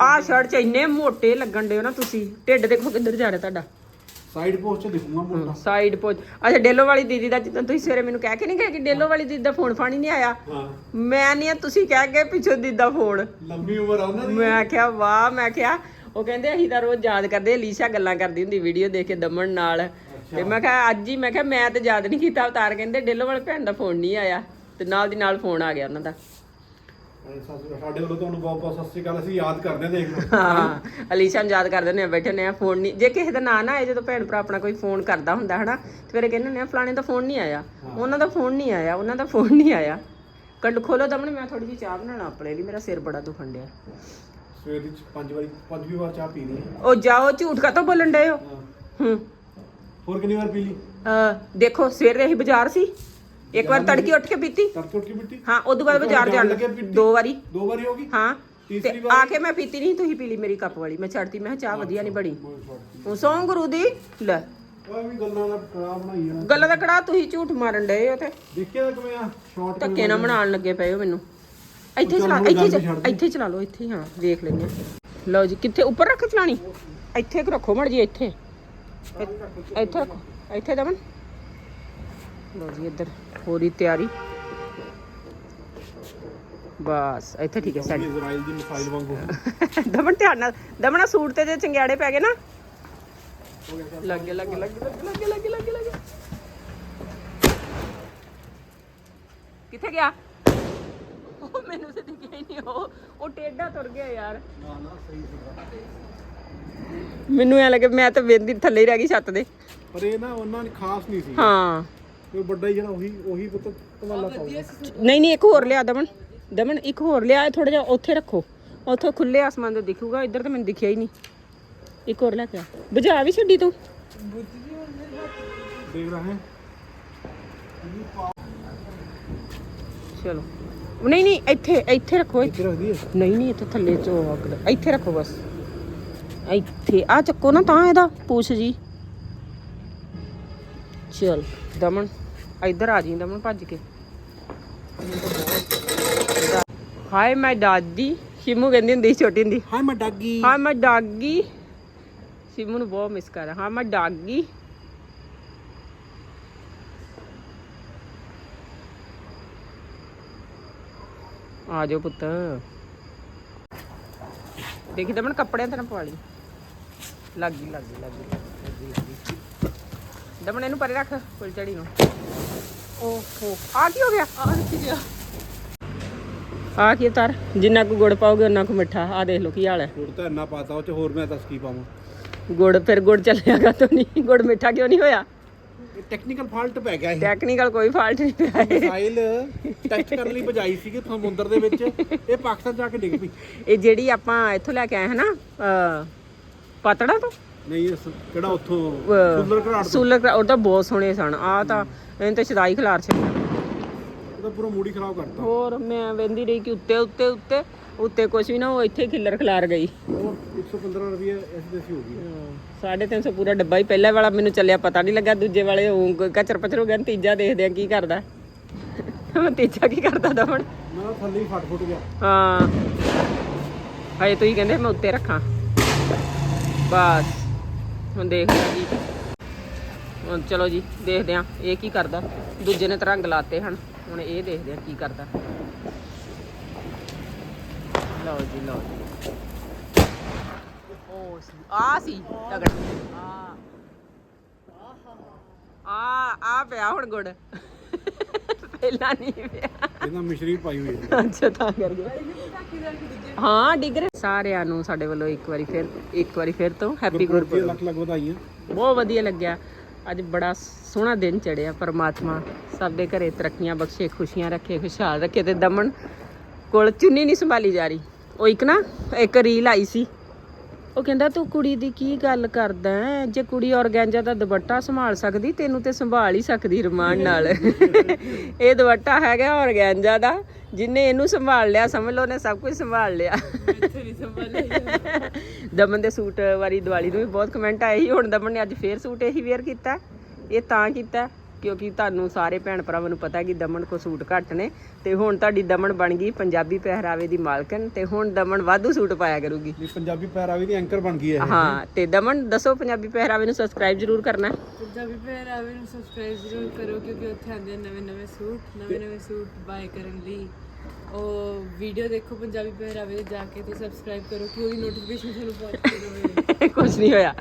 ਆਹ ਸ਼ਰਟ ਚ ਇੰਨੇ ਮੋਟੇ ਲੱਗਣ ਦੇ ਹੋ ਨਾ ਤੁਸੀਂ ਢਿੱਡ ਦੇਖੋ ਕਿੱਧਰ ਜਾ ਰਿਹਾ ਤੁਹਾਡਾ।
ਸਾਈਡ ਪੋਸਟ ਚ ਦਿਖੂਗਾ ਮੋਟਾ।
ਸਾਈਡ ਪੋਚ ਅੱਛਾ ਡੇਲੋ ਵਾਲੀ ਦੀਦੀ ਦਾ ਜਿੱਦਾਂ ਤੁਸੀਂ ਸਵੇਰੇ ਮੈਨੂੰ ਕਹਿ ਕੇ ਨਹੀਂ ਗਏ ਕਿ ਡੇਲੋ ਵਾਲੀ ਦੀਦੀ ਦਾ ਫੋਨ ਫਾਣੀ ਨਹੀਂ ਆਇਆ?
ਹਾਂ।
ਮੈਂ ਨਹੀਂ ਤੁਸੀਂ ਕਹਿ ਕੇ ਪਿੱਛੋਂ ਦੀਦੀ ਦਾ ਫੋਨ
ਲੰਮੀ ਉਮਰ ਆ ਉਹਨਾਂ ਦੀ।
ਮੈਂ ਕਿਹਾ ਵਾਹ ਮੈਂ ਕਿਹਾ ਉਹ ਕਹਿੰਦੇ ਅਸੀਂ ਤਾਂ ਰੋਜ਼ ਯਾਦ ਕਰਦੇ ਅਲੀਸ਼ਾ ਗੱਲਾਂ ਕਰਦੀ ਹੁੰਦੀ ਵੀਡੀਓ ਦੇਖ ਕੇ ਦਮਨ ਨਾਲ। ਤੇ ਮੈਂ ਕਿਹਾ ਅੱਜ ਹੀ ਮੈਂ ਕਿਹਾ ਮੈਂ ਤੇ ਯਾਦ ਨਹੀਂ ਕੀਤਾ ਅਵਤਾਰ ਕਹਿੰਦੇ ਡੇਲੋ ਵਾਲੇ ਭੈਣ ਦਾ ਫੋਨ ਨਹੀਂ ਆਇਆ। ਤੇ ਨਾਲ ਦੀ ਨਾਲ ਫੋਨ ਆ ਗਿਆ ਉਹਨਾਂ ਦਾ।
ਸਤਿ- ਸਾਡੇ ਵੱਲੋਂ ਤੁਹਾਨੂੰ ਬਹੁਤ ਬਹੁਤ ਸਤਿ ਸ਼੍ਰੀ ਅਕਾਲ। ਅਸੀਂ ਯਾਦ ਕਰਦੇ ਹਾਂ ਦੇਖ ਲਓ।
ਹਾਂ ਅਲੀਸ਼ਾ ਨੂੰ ਯਾਦ ਕਰਦੇ ਨੇ ਬੈਠੇ ਨੇ ਫੋਨ ਨਹੀਂ। ਜੇ ਕਿਸੇ ਦਾ ਨਾਂ ਨਾ ਆਏ ਜਦੋਂ ਭੈਣ ਭਰਾ ਆਪਣਾ ਕੋਈ ਫੋਨ ਕਰਦਾ ਹੁੰਦਾ ਹਨਾ ਤੇ ਫਿਰ ਕਹਿੰਦੇ ਨੇ ਫਲਾਣੇ ਦਾ ਫੋਨ ਨਹੀਂ ਆਇਆ। ਉਹਨਾਂ ਦਾ ਫੋਨ ਨਹੀਂ ਆਇਆ ਉਹਨਾਂ ਦਾ ਫੋਨ ਨਹੀਂ ਆਇਆ। ਕੱਲ ਖੋਲੋ ਦਮਨ ਮੈਂ ਥੋੜੀ ਜਿਹੀ ਚਾਹ ਬਣਾਉਣਾ ਆਪਣੇ ਲਈ ਮੇਰਾ ਸਿਰ ਬੜਾ ਦੁਖਣ ਡਿਆ।
ਸਵੇਰ ਦੀ ਪੰਜ ਵਾਰੀ ਪੰਜਵੀਂ ਵਾਰ ਚਾਹ ਪੀ ਲਈ। ਹੈ।
ਉਹ ਜਾਓ ਝੂਠ ਕਾਤੋਂ ਬੋਲਣ ਡਏ ਹੋ?
ਹਾਂ।
ਹੂੰ।
ਹੋਰ ਕਿੰਨੀ ਵਾਰ ਪੀ ਲਈ?
ਅਹ ਦੇਖੋ ਸਵੇਰੇ ਅਸੀਂ ਬਾਜ਼ਾਰ ਸੀ। ਇੱਕ ਵਾਰ ਤੜਕੇ ਉੱਠ ਕੇ ਪੀਤੀ।
ਤੜਕੇ ਉੱਠ ਕੇ ਪੀਤੀ?
ਹਾਂ ਉਦੋਂ ਬਾਅਦ ਬਾਜ਼ਾਰ ਜਾਣ
ਲੱਗੇ ਪੀਤੀ?
ਦੋ ਵਾਰੀ।
ਦੋ ਵਾਰੀ ਹੋ ਗਈ?
ਹਾਂ ਤੇ
ਤੀਸਰੀ
ਆ ਕੇ ਮੈਂ ਪੀਤੀ ਨਹੀਂ ਤੁਸੀਂ ਪੀ ਲਈ ਮੇਰੀ ਕੱਪ ਵਾਲੀ। ਮੈਂ ਛੱਡਤੀ ਮੈਂ ਕਿਹਾ ਚਾਹ ਵਧੀਆ ਨਹੀਂ ਬਣੀ। ਉਹ ਸੌਂ ਗੁਰੂ ਦੀ? ਲੈ।
ਓਏ ਵੀ ਗੱਲਾਂ ਦਾ ਕੜਾ ਬਣਾਈ ਆ
ਗੱਲਾਂ ਦਾ ਕੜਾ ਤੁਸੀਂ ਝੂਠ ਮਾਰਨ ਡਏ ਹੋ ਤੇ।
ਦੇਖਿਆ ਕਿਵੇਂ ਆ? ਸ਼ਾਰਟ
ਧੱਕੇ ਨਾਲ ਬਣਾਉਣ ਲੱਗੇ ਪਏ ਹੋ ਮੈਨੂੰ। ਇੱਥੇ
ਚੱਲ ਹੁਣ
ਇੱਥੇ ਚ-। ਇੱਥੇ ਚਲਾ ਲਓ ਇੱਥੇ ਹੀ, ਹਾਂ ਦੇਖ ਲੈਂਦੇ ਹਾਂ। ਲਓ ਜੀ ਕਿੱਥੇ? ਉੱਪਰ ਰੱਖ ਚਲਾਣੀ? ਇੱਥੇ ਕੁ ਰੱਖੋ ਮੜ ਜੀ ਇੱਥੇ ਇੱਥੇ। ਇੱਥੇ ਰੱਖੋ ਇੱਥੇ ਦਮਨ। ਲਓ ਜੀ ਇੱਧਰ ਹੋ ਰਹੀ ਤਿਆਰੀ। ਬਸ ਇੱਥੇ ਠੀਕ ਹੈ ਸੈਟ
ਇਜ਼ਰਾਈਲ ਦੀ ਮਿਸਾਈਲ ਵਾਂਗੂ।
ਦਮਨ ਧਿਆਨ ਨਾਲ ਦਮਨਾ ਸੂਟ ਤੇ ਜੇ ਚੰਗਿਆੜੇ ਪੈ ਗਏ ਨਾ। ਲੱਗੇ ਲੱਗੇ ਲੱਗੇ ਲੱਗੇ ਲੱਗੇ ਲੱਗੇ ਲੱਗੇ ਕਿੱਥੇ ਗਿਆ? ਉਹ ਮੈਨੂੰ ਤੇ ਦਿਖਿਆ ਹੀ ਨਹੀਂ ਉਹ ਉਹ ਟੇਡਾ ਤੁਰ ਗਿਆ ਯਾਰ।
ਨਾ ਨਾ ਸਹੀ ਸੀਗਾ
ਮੈਨੂੰ ਐ ਲੱਗੇ ਮੈਂ ਤਾਂ ਵੇਂਦੀ ਥੱਲੇ ਹੀ ਰਹਿ ਗਈ ਛੱਤ ਦੇ।
ਪਰ ਇਹ ਨਾ ਉਹਨਾਂ ਨੇ ਖਾਸ ਨਹੀਂ ਸੀ।
ਹਾਂ।
ਉਹ ਵੱਡਾ ਹੀ ਜਿਹੜਾ ਉਹੀ ਉਹੀ ਪੁੱਤ ਤਵਾਲਾ ਪਾਉਂਦਾ।
ਨਹੀਂ ਨਹੀਂ ਇੱਕ ਹੋਰ ਲਿਆ ਦਮਨ। ਦਮਨ ਇੱਕ ਹੋਰ ਲਿਆ ਥੋੜਾ ਜਿਹਾ ਉੱਥੇ ਰੱਖੋ। ਉੱਥੇ ਖੁੱਲੇ ਆਸਮਾਨ ਦਾ ਦਿਖੂਗਾ ਇੱਧਰ ਤਾਂ ਮੈਨੂੰ ਦਿਖਿਆ ਹੀ ਨਹੀਂ। ਇੱਕ ਹੋਰ ਲੈ ਕੇ ਆ। ਬੁਝਾ ਵੀ ਛੱਡੀ ਤੂੰ।
ਦੇਖ ਰਹਾ ਹੈ।
ਚਲੋ। ਨਹੀਂ ਨਹੀਂ ਇੱਥੇ ਇੱਥੇ ਰੱਖੋ। ਇੱਥੇ
ਇੱਥੇ ਰੱਖਦੀ ਹੈ
ਨਹੀਂ ਨਹੀਂ ਇੱਥੇ ਥੱਲੇ ਚੋ ਇੱਥੇ ਰੱਖੋ ਬਸ। ਇੱਥੇ ਆ ਚੱਕੋ ਨਾ ਤਾਂ ਇਹਦਾ ਪੂਛ ਜੀ। ਚਲ ਦਮਨ ਇੱਧਰ ਆ ਜੀ ਦਮਨ ਭੱਜ ਕੇ। ਹਾਏ ਮੈਂ ਦਾਦੀ ਸ਼ਿਮੂ ਕਹਿੰਦੀ ਹੁੰਦੀ ਸੀ ਛੋਟੀ ਹੁੰਦੀ।
ਹਾਂ ਮੈਂ ਡਾਗੀ
ਹਾਂ ਮੈਂ ਡਾਗੀ ਸ਼ਿਮੂ ਨੂੰ ਬਹੁਤ ਮਿਸ ਕਰ ਹਾਂ ਮੈਂ ਡਾਗੀ ਆ ਜਾਓ ਪੁੱਤ। ਦੇਖੀ ਦਮਨ ਕੱਪੜਿਆਂ ਤੇ ਨਾ ਪਵਾ ਲਈ। ਲੱਗ ਲੱਗ ਲੱਗ ਗਈ ਲੱਗ ਗਈ, ਲੱਗ ਗਈ। ਦਮਨ ਇਹਨੂੰ ਪਰੇ ਰੱਖ ਫੁੱਲ ਝੜੀ ਨੂੰ। ਓਹੋ। ਆ ਕੀ ਹੋ ਗਿਆ? ਆ ਕੀ ਗਿਆ ਆ ਕੀ ਤਰ? ਜਿੰਨਾ ਕੁ ਗੁੜ ਪਾਓਗੇ ਉਹਨਾਂ ਕੁ ਮਿੱਠਾ। ਆ ਦੇਖ ਲਓ ਕੀ ਹਾਲ ਹੈ।
ਗੁੜ ਤਾਂ ਇੰਨਾ ਪਾਤਾ ਉਹ ਚ ਹੋਰ ਮੈਂ ਦੱਸ ਕੀ ਪਾਵਾਂ?
ਗੁੜ ਫਿਰ ਗੁੜ ਚੱਲਿਆਗਾ ਤਾਂ ਨਹੀਂ। ਗੁੜ ਮਿੱਠਾ ਕਿਉਂ ਨਹੀਂ ਹੋਇਆ?
ਇਹ ਟੈਕਨੀਕਲ ਫਾਲਟ ਪੈ ਗਿਆ ਇਹ।
ਟੈਕਨੀਕਲ ਕੋਈ ਫਾਲਟ ਨਹੀਂ ਪਿਆ।
ਮਿਸਾਈਲ ਟੈਸਟ ਕਰਨ ਲਈ ਭਜਾਈ ਸੀਗੀ ਸਮੁੰਦਰ ਦੇ ਵਿੱਚ। ਇਹ ਪਾਕਿਸਤਾਨ ਜਾ ਕੇ ਡਿੱਗ ਪਈ।
ਇਹ ਜਿਹੜੀ ਆਪਾਂ ਇੱਥੋਂ ਲੈ ਕੇ ਆਏ ਹਾਂ ਨਾ ਅਹ, ਪਾਤੜਾ ਤੋਂ?
ਨਹੀਂ ਇਸ ਕਿਹੜਾ ਉੱਥੋਂ
ਅਹ,
ਸੁੰਦਰ ਘਰਾਟ ਤੋਂ?
ਸੂਲਰ ਕਰਾ- ਉਹ ਤਾਂ ਬਹੁਤ ਸੋਹਣੇ ਸਨ। ਆ ਤਾਂ ਇਹਨੇ ਤਾਂ ਸ਼ਦਾਈ ਖਿਲਾਰ ਛੱਡਿਆ
ਉਹਦਾ ਪੂਰਾ ਮੂਡ ਹੀ ਖਰਾਬ ਕਰਤਾ।
ਹੋਰ ਮੈਂ ਵੇਂਦੀ ਰਹੀ ਕਿ ਉੱਤੇ ਉੱਤੇ ਉੱਤੇ ਉੱਤੇ ਕੁਝ ਵੀ ਨਾ ਉਹ ਇੱਥੇ ਖਿੱਲਰ ਖਿਲਾਰ ਗਈ।
ਉਹ 115 ਰੁਪਏ ਐਸੀ ਤੈਸੀ ਹੋ ਗਈ।
ਸਾਢੇ ਤਿੰਨ ਸੌ ਪੂਰਾ ਡੱਬਾ ਹੀ। ਪਹਿਲਾ ਵਾਲਾ ਮੈਨੂੰ ਚੱਲਿਆ ਪਤਾ ਨਹੀਂ ਲੱਗਾ। ਦੂਜੇ ਵਾਲੇ ਉਹ ਕਚਰ ਪਚਰ ਹੋ ਗਿਆ ਤੀਜਾ ਦੇਖਦੇ ਆ ਕੀ ਕਰਦਾ। ਮੈਂ ਤੀਜਾ ਕੀ ਕਰਦਾ ਦਮਣ
ਮੈਂ ਤਾਂ ਥੱਲੇ ਹੀ ਫਟ ਫੁੱਟ ਗਿਆ।
ਹਾਂ। ਹਜੇ ਤੁਸੀਂ ਕਹਿੰਦੇ ਮੈਂ ਉੱਤੇ ਰੱਖਾਂ। ਬਸ। ਹੁਣ ਦੇਖਦੇ ਹਾਂ ਜੀ। ਹੁਣ ਚਲੋ ਜੀ, ਦੇਖਦੇ ਹਾਂ ਇਹ ਕੀ ਕਰਦਾ। ਦੂਜੇ ਨੇ ਤਾਂ ਰੰਗ ਲਾਤੇ ਹਨ। ਹੁਣ ਇਹ ਦੇਖਦੇ ਹਾਂ ਕੀ ਕਰਦਾ। ਲਓ ਜੀ ਲਓ ਜੀ। ਉਹ ਸੀ ਆ ਸੀ ਤਗੜ। ਆ ਆ ਆ ਪਿਆ ਹੁਣ ਗੁੜ। ਪਹਿਲਾਂ ਨਹੀਂ ਪਿਆ।
ਇਹਦਾ ਮਿਸ਼ਰੀ ਪਾਈ ਹੋਈ ਹੈ
ਅੱਛਾ ਤਾਂ ਕਰਕੇ। ਹਾਂ ਡਿੱਗ ਰਹੇ। ਸਾਰਿਆਂ ਨੂੰ ਸਾਡੇ ਵੱਲੋਂ ਇੱਕ ਵਾਰੀ ਫਿਰ ਇੱਕ ਵਾਰੀ ਫਿਰ ਤੋਂ ਹੈਪੀ
ਗੁਰਪੁਰਬ ਲੱਖ ਲੱਖ ਵਧਾਈਆਂ।
ਬਹੁਤ ਵਧੀਆ ਲੱਗਿਆ। ਅੱਜ ਬੜਾ ਸੋਹਣਾ ਦਿਨ ਚੜਿਆ ਪਰਮਾਤਮਾ। ਸਭ ਦੇ ਘਰੇ ਤਰੱਕੀਆਂ ਬਖਸ਼ੇ ਖੁਸ਼ੀਆਂ ਰੱਖੇ ਖੁਸ਼ਹਾਲ ਰੱਖੇ ਤੇ ਦਮਨ ਕੋਲ ਚੁੰਨੀ ਨਹੀਂ ਸੰਭਾਲੀ ਜਾ ਰਹੀ। ਉਹ ਇੱਕ ਨਾ ਇੱਕ ਰੀਲ ਆਈ ਸੀ। ਉਹ ਕਹਿੰਦਾ ਤੂੰ ਕੁੜੀ ਦੀ ਕੀ ਗੱਲ ਕਰਦਾ ਹੈਂ? ਜੇ ਕੁੜੀ ਔਰਗੈਂਜਾ ਦਾ ਦੁਪੱਟਾ ਸੰਭਾਲ ਸਕਦੀ ਤੈਨੂੰ ਤੇ ਸੰਭਾਲ ਹੀ ਸਕਦੀ ਰਮਾਨ ਨਾਲ। ਇਹ ਦੁਪੱਟਾ ਹੈਗਾ ਔਰਗੈਂਜਾ ਦਾ ਜਿਨੇ ਇਹਨੂੰ ਸੰਭਾਲ ਲਿਆ ਸਮਝ ਲਓ ਨੇ ਸਭ ਕੁਝ ਸੰਭਾਲ ਲਿਆ। ਦਮਨ ਦੇ ਸੂਟ ਵਾਲੀ ਦੀਵਾਲੀ ਨੂੰ ਵੀ ਬਹੁਤ ਕਮੈਂਟ ਆਏ ਸੀ ਹੁਣ ਦਮਨ ਨੇ ਅੱਜ ਫੇਰ ਸੂਟ ਇਹੀ ਵੇਅਰ ਕੀਤਾ। ਇਹ ਤਾਂ ਕੀਤਾ। ਕਿਉਂਕਿ ਤੁਹਾਨੂੰ ਸਾਰੇ ਭੈਣ ਭਰਾਵਾਂ ਨੂੰ ਪਤਾ ਕਿ ਦਮਨ ਕੋ ਸੂਟ ਘੱਟ ਨੇ ਤੇ ਹੁਣ ਤੁਹਾਡੀ ਦਮਨ ਬਣ ਗਈ ਪੰਜਾਬੀ ਪਹਿਰਾਵੇ ਦੀ ਮਾਲਕਨ ਤੇ ਹੁਣ ਦਮਨ ਵਾਧੂ ਸੂਟ ਪਾਇਆ ਕਰੂਗੀ।
ਇਹ ਪੰਜਾਬੀ ਪਹਿਰਾਵੇ ਦੀ ਐਂਕਰ ਬਣ ਗਈ ਹੈ
ਹਾਂ ਤੇ ਦਮਨ ਦੱਸੋ ਪੰਜਾਬੀ ਪਹਿਰਾਵੇ ਨੂੰ ਸਬਸਕ੍ਰਾਈਬ ਜ਼ਰੂਰ ਕਰਨਾ।
ਪੰਜਾਬੀ ਪਹਿਰਾਵੇ ਨੂੰ ਸਬਸਕ੍ਰਾਈਬ ਜ਼ਰੂਰ ਕਰੋ ਕਿਉਂਕਿ ਉੱਥੇ ਆਉਂਦੇ ਨਵੇਂ ਨਵੇਂ ਸੂਟ ਨਵੇਂ ਨਵੇਂ ਸੂਟ ਬਾਏ ਕਰਨ ਲਈ। ਉਹ ਵੀਡੀਓ ਦੇਖੋ ਪੰਜਾਬੀ ਪਹਿਰਾਵੇ ਜਾ ਕੇ ਤੇ ਸਬਸਕ੍ਰਾਈਬ ਕਰੋ ਕਿ ਉਹਦੀ ਨੋਟੀਫਿਕੇਸ਼ਨ ਤੁਹਾਨੂੰ ਪਹੁੰਚਦੀ ਰਹੇ
ਕੁਝ ਨਹੀਂ ਹੋਇਆ।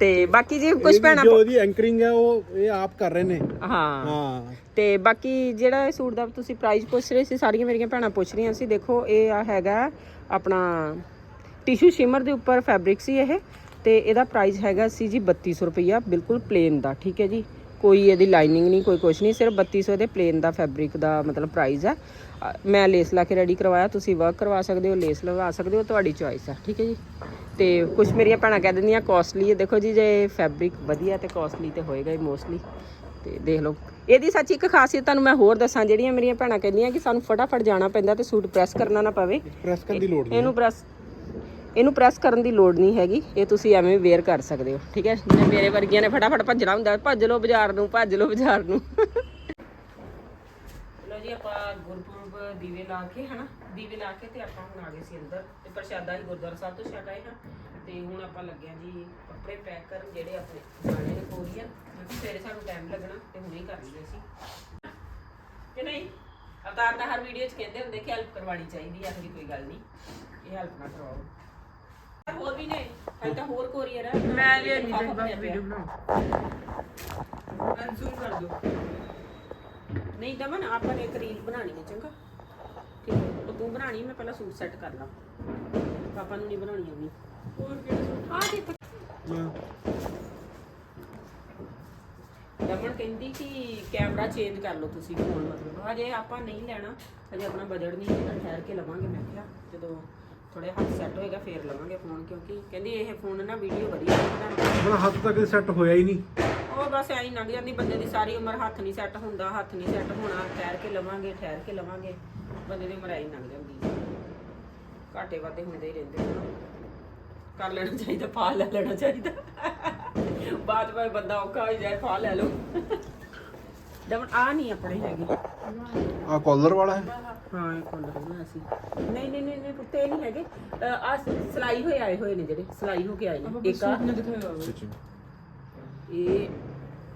ਤੇ ਬਾਕੀ ਜੀ ਕੁਝ ਭੈਣਾਂ
ਜੋ ਉਹਦੀ ਐਂਕਰਿੰਗ ਹੈ ਉਹ ਇਹ ਆਪ ਕਰ ਰਹੇ ਨੇ।
ਹਾਂ।
ਹਾਂ।
ਤੇ ਬਾਕੀ ਜਿਹੜਾ ਇਹ ਸੂਟ ਦਾ ਤੁਸੀਂ ਪ੍ਰਾਈਸ ਪੁੱਛ ਰਹੇ ਸੀ ਸਾਰੀਆਂ ਮੇਰੀਆਂ ਭੈਣਾਂ ਪੁੱਛ ਰਹੀਆਂ ਸੀ ਦੇਖੋ ਇਹ ਆ ਹੈਗਾ ਆਪਣਾ ਟਿਸ਼ੂ ਸ਼ਿਮਰ ਦੇ ਉੱਪਰ ਫੈਬਰਿਕ ਸੀ ਇਹ ਤੇ ਇਹਦਾ ਪ੍ਰਾਈਸ ਹੈਗਾ ਸੀ ਜੀ 3200 ਰੁਪਈਆ ਬਿਲਕੁਲ ਪਲੇਨ ਦਾ ਠੀਕ ਹੈ ਜੀ। ਕੋਈ ਇਹਦੀ ਲਾਈਨਿੰਗ ਨਹੀਂ ਕੋਈ ਕੁਝ ਨਹੀਂ ਸਿਰਫ 3200 ਦੇ ਪਲੇਨ ਦਾ ਫੈਬਰਿਕ ਦਾ ਮਤਲਬ ਪ੍ਰਾਈਸ ਹੈ। ਮੈਂ ਲੇਸ ਲਾ ਕੇ ਰੈਡੀ ਕਰਵਾਇਆ ਤੁਸੀਂ ਵਰਕ ਕਰਵਾ ਸਕਦੇ ਹੋ ਲੇਸ ਲਗਾ ਸਕਦੇ ਹੋ ਤੁਹਾਡੀ ਚੋਇਸ ਹੈ ਠੀਕ ਹੈ ਜੀ? ਤੇ ਕੁਝ ਮੇਰੀਆਂ ਭੈਣਾਂ ਕਹਿ ਦਿੰਦੀਆਂ ਕਾਸਟਲੀ ਹੈ। ਦੇਖੋ ਜੀ ਜੇ ਫੈਬਰਿਕ ਵਧੀਆ ਤੇ ਕਾਸਟਲੀ ਤੇ ਹੋਏਗਾ ਹੀ ਮੋਸਟਲੀ ਤੇ ਦੇਖ ਲਓ। ਇਹਦੀ ਸੱਚ ਇੱਕ ਖਾਸੀਅਤ ਤੁਹਾਨੂੰ ਮੈਂ ਹੋਰ ਦੱਸਾਂ ਜਿਹੜੀਆਂ ਮੇਰੀਆਂ ਭੈਣਾਂ ਕਹਿੰਦੀਆਂ ਕਿ ਸਾਨੂੰ ਫਟਾਫਟ ਜਾਣਾ ਪੈਂਦਾ ਤੇ ਸੂਟ ਪ੍ਰੈਸ ਕਰਨਾ ਨਾ ਪਵੇ।
ਪ੍ਰੈਸ ਕਰਨ ਦੀ ਲੋੜ ਨਹੀਂ
ਇਹਨੂੰ ਪ੍ਰੈਸ ਇਹਨੂੰ ਪ੍ਰੈਸ ਕਰਨ ਦੀ ਲੋੜ ਨਹੀਂ ਹੈਗੀ, ਇਹ ਤੁਸੀਂ ਐਵੇਂ ਵੇਅਰ ਕਰ ਸਕਦੇ ਹੋ, ਠੀਕ ਹੈ? ਜਿਵੇਂ ਮੇਰੇ ਵਰਗੀਆਂ ਨੇ ਫਟਾਫਟ ਭੱਜਣਾ ਹੁੰਦਾ, ਭੱਜ ਲਓ ਬਾਜ਼ਾਰ ਨੂੰ, ਭੱਜ ਲਓ ਬਾਜ਼ਾਰ ਨੂੰ। ਲੋ ਜੀ, ਆਪਾਂ ਗੁਰਪੁਰਬ ਦੀਵੇ ਲਾ ਕੇ, ਹਨਾ? ਦੀਵੇ ਲਾ ਕੇ ਤੇ ਆਪਾਂ ਹੁਣ ਆ ਗਏ ਸੀ ਅੰਦਰ ਤੇ ਪ੍ਰਸ਼ਾਦਾ ਹੀ ਗੁਰਦੁਆਰਾ ਸਾਹਿਬ ਤੋਂ ਛਕ ਹਾਂ। ਤੇ ਹੁਣ ਆਪਾਂ ਲੱਗੇ ਜੀ ਕੱਪੜੇ ਪੈਕ ਕਰਨ ਜਿਹੜੇ ਆਪਣੇ ਜਾਣੇ ਨੇ ਕੋਰੀਅਰ ਸਵੇਰੇ ਸਾਨੂੰ ਟਾਈਮ ਲੱਗਣਾ ਤੇ ਹੁਣੇ ਹੀ ਕਰ ਲਈਏ ਅਸੀਂ। ਕਿ ਨਹੀਂ? ਅਵਤਾਰ ਦਾ ਹਰ ਵੀਡੀਓ 'ਚ ਕਹਿੰਦੇ ਹੁੰਦੇ ਕਿ ਹੈਲਪ ਕਰਵਾਉਣੀ ਚਾਹੀਦੀ ਹੈ ਇਹੋ ਕੋਈ ਗੱਲ ਨਹੀਂ। ਇਹ ਹੈਲਪ ਨਾ ਕਰਵਾਓ। ਹੋਰ ਵੀ ਨੇ ਹਾਲੇ ਤਾਂ ਹੋਰ ਕੋਰੀਅਰ ਹੈ ਮੈਂ ਵੀ ਨਹੀਂ ਵੀਡੀਓ ਬਣਾਉ ਜ਼ੂਮ ਕਰ ਦਿਓ। ਨਹੀਂ ਦਮਨ ਆਪਾਂ ਨੇ ਇੱਕ ਰੀਲ ਬਣਾਣੀ ਹੈ ਚੰਗਾ? ਠੀਕ ਹੈ ਤੂੰ ਬਣਾਣੀ ਮੈਂ ਪਹਿਲਾਂ ਸੂਟ ਸੈੱਟ ਕਰ ਲਾਂ। ਪਾਪਾ ਨੂੰ ਨਹੀਂ ਬਣਾਉਣੀ ਹੋਗੀ ਹੋਰ ਕਿਹੜਾ ਸੂਟ ਆ ਦੇਖ। ਦਮਨ ਕਹਿੰਦੀ ਕਿ ਕੈਮਰਾ ਚੇਂਜ ਕਰ ਲਓ ਤੁਸੀਂ ਫੋਨ ਮਤਲਬ। ਹਜੇ ਆਪਾਂ ਨਹੀਂ ਲੈਣਾ ਹਜੇ ਆਪਣਾ ਬਜਟ ਨਹੀਂ ਹੈਗਾ ਠਹਿਰ ਕੇ ਲਵਾਂਗੇ ਮੈਂ ਕਿਹਾ। ਜਦੋਂ ਥੋੜੇ ਹੱਥ ਸੈੱਟ ਹੋਏਗਾ ਫੇਰ ਲਵਾਂਗੇ ਫੋਨ ਕਿਉਂਕਿ ਕਹਿੰਦੀ ਇਹ ਫੋਨ ਨਾ ਵੀਡੀਓ ਵਧੀਆ ਬਣਾਉਂਦਾ
ਆਪਣਾ ਹੱਥ ਤੱਕ ਸੈੱਟ ਹੋਇਆ ਹੀ ਨਹੀਂ।
ਉਹ ਬਸ ਐਂ ਹੀ ਲੰਘ ਜਾਂਦੀ ਬੰਦੇ ਦੀ ਸਾਰੀ ਉਮਰ ਹੱਥ ਨਹੀਂ ਸੈੱਟ ਹੁੰਦਾ ਹੱਥ ਨਹੀਂ ਸੈੱਟ ਹੋਣਾ ਠਹਿਰ ਕੇ ਲਵਾਂਗੇ ਠਹਿਰ ਕੇ ਲਵਾਂਗੇ ਬੰਦੇ ਦੀ ਉਮਰ ਐਂ ਹੀ ਲੰਘ ਜਾਂਦੀ ਹੈ। ਘਾਟੇ ਵਾਧੇ ਹੁੰਦੇ ਹੀ ਰਹਿੰਦੇ ਨੇ ਕਰ ਲੈਣਾ ਚਾਹੀਦਾ ਫਾ ਲੈ ਲੈਣਾ ਚਾਹੀਦਾ। ਬਾਅਦ ਵਿੱਚ ਬੰਦਾ ਔਖਾ ਹੋ ਜਾਏ ਫਾ ਲੈ ਲਓ ਦਮਨ ਆ ਨਹੀਂ ਆਪਣੇ ਹੈਗੇ।
ਆ ਕਾਲਰ ਵਾਲਾ ਹੈ?
ਹਾਂ ਇਹ ਕੋਲ ਬਣਾਇਆ ਸੀ ਨਹੀਂ ਨਹੀਂ ਨਹੀਂ ਨਹੀਂ ਪੁੱਤੇ ਇਹ ਨਹੀਂ ਹੈਗੇ। ਆ ਸਲਾਈ ਹੋਏ ਆਏ ਹੋਏ ਨੇ ਜਿਹੜੇ ਸਲਾਈ ਹੋ ਕੇ ਆਏ ਨੇ। ਇੱਕ ਆ ਇਹ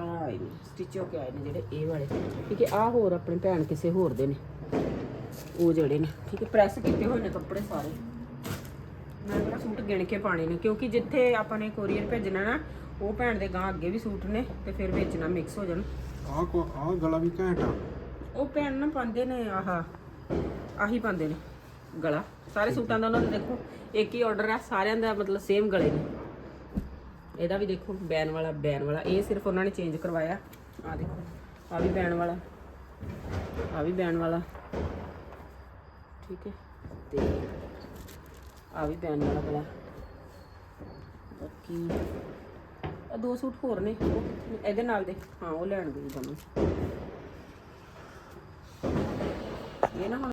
ਆਏ ਨੇ ਸਟਿਚ ਹੋ ਕੇ ਆਏ ਨੇ ਜਿਹੜੇ ਇਹ ਵਾਲੇ। ਠੀਕ ਹੈ ਆ ਹੋਰ ਆਪਣੀ ਭੈਣ ਕਿਸੇ ਹੋਰ ਦੇ ਨੇ। ਉਹ ਜਿਹੜੇ ਨੇ। ਠੀਕ ਹੈ ਪ੍ਰੈਸ ਕੀਤੇ ਹੋਏ ਨੇ ਕੱਪੜੇ ਸਾਰੇ। ਮੈਂ ਕਿਹੜਾ ਸੂਟ ਗਿਣ ਕੇ ਪਾਣੇ ਨੇ ਕਿਉਂਕਿ ਜਿੱਥੇ ਆਪਾਂ ਨੇ ਕੋਰੀਅਰ ਭੇਜਣਾ ਨਾ ਉਹ ਭੈਣ ਦੇ ਗਾਂ ਅੱਗੇ ਵੀ ਸੂਟ ਨੇ ਤੇ ਫਿਰ ਵਿੱਚ ਨਾ ਮਿਕਸ ਹੋ ਜਾਣ।
ਆਹ ਕੋ ਆਹ ਗਲਾ ਵੀ ਘੈਂਟ ਆ।
ਉਹ ਭੈਣ ਨਾ ਪਾਉਂਦੇ ਨੇ ਆਹ, ਆਹੀ ਪਾਉਂਦੇ ਨੇ ਗਲਾ। ਸਾਰੇ ਸੂਟਾਂ ਦਾ ਉਹਨਾਂ ਦਾ ਦੇਖੋ, ਇੱਕ ਹੀ ਆਰਡਰ ਆ, ਸਾਰਿਆਂ ਦਾ ਮਤਲਬ ਸੇਮ ਗਲੇ ਨੇ। ਇਹਦਾ ਵੀ ਦੇਖੋ, ਬੈਨ ਵਾਲਾ ਬੈਨ ਵਾਲਾ। ਇਹ ਸਿਰਫ ਉਹਨਾਂ ਨੇ ਚੇਂਜ ਕਰਵਾਇਆ। ਆ ਦੇਖੋ ਆ ਵੀ ਬੈਨ ਵਾਲਾ। ਆ ਵੀ ਬੈਨ ਵਾਲਾ। ਠੀਕ ਹੈ। ਤੇ ਆ ਵੀ ਬੈਨ ਵਾਲਾ ਗਲਾ। ਬਾਕੀ ਦੋ ਸੂਟ ਹੋਰ ਨੇ, ਉਹ ਕਿੱਥੇ ਨੇ? ਇਹਦੇ ਨਾਲ ਦੇ। ਹਾਂ, ਉਹ ਲੈਣ ਗਈ ਤੁਹਾਨੂੰ ਇਹ ਨਾ ਹੁਣ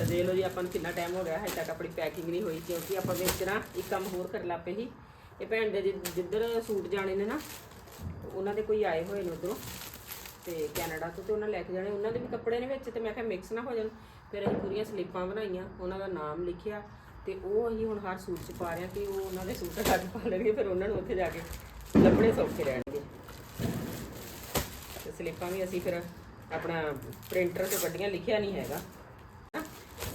ਇਹ ਦੇਖ ਲਓ ਜੀ, ਆਪਾਂ ਨੂੰ ਕਿੰਨਾ ਟਾਈਮ ਹੋ ਗਿਆ। ਹਜੇ ਤੱਕ ਆਪਣੀ ਪੈਕਿੰਗ ਨਹੀਂ ਹੋਈ, ਕਿਉਂਕਿ ਆਪਾਂ ਵਿੱਚ ਨਾ ਇੱਕ ਕੰਮ ਹੋਰ ਕਰ ਲਾਪੇ ਸੀ। ਇਹ ਭੈਣ ਦੇ ਜਿ- ਜਿੱਧਰ ਸੂਟ ਜਾਣੇ ਨੇ ਨਾ, ਉਹਨਾਂ ਦੇ ਕੋਈ ਆਏ ਹੋਏ ਨੇ ਉੱਧਰੋਂ। ਤੇ ਕੈਨੇਡਾ ਤੋਂ ਤੇ ਉਹਨਾਂ ਲੈ ਕੇ ਜਾਣੇ। ਉਹਨਾਂ ਦੇ ਵੀ ਕੱਪੜੇ ਨੇ ਵਿੱਚ, ਤੇ ਮੈਂ ਕਿਹਾ ਮਿਕਸ ਨਾ ਹੋ ਜਾਣ। ਫਿਰ ਅਸੀਂ ਪੂਰੀਆਂ ਸਲੀਪਾਂ ਬਣਾਈਆਂ, ਉਹਨਾਂ ਦਾ ਨਾਮ ਲਿਖਿਆ। ਤੇ ਉਹ ਅਸੀਂ ਹੁਣ ਹਰ ਸੂਟ 'ਚ ਪਾ ਰਹੇ ਹਾਂ ਕਿ ਉਹ ਉਹਨਾਂ ਦੇ ਸੂਟ ਕੱਢ ਪਾ ਲੈਣਗੇ, ਫਿਰ ਉਹਨਾਂ ਨੂੰ ਉੱਥੇ ਜਾ ਕੇ ਲੱਭਣੇ ਸੌਖੇ ਰਹਿਣਗੇ ਤੇ ਸਲੀਪਾਂ ਵੀ ਅਸੀਂ ਫਿਰ ਆਪਣਾ ਪ੍ਰਿੰਟਰ ਤੇ ਵੱਡੀਆਂ ਲਿਖਿਆ ਨਹੀਂ ਹੈਗਾ ਨਾ।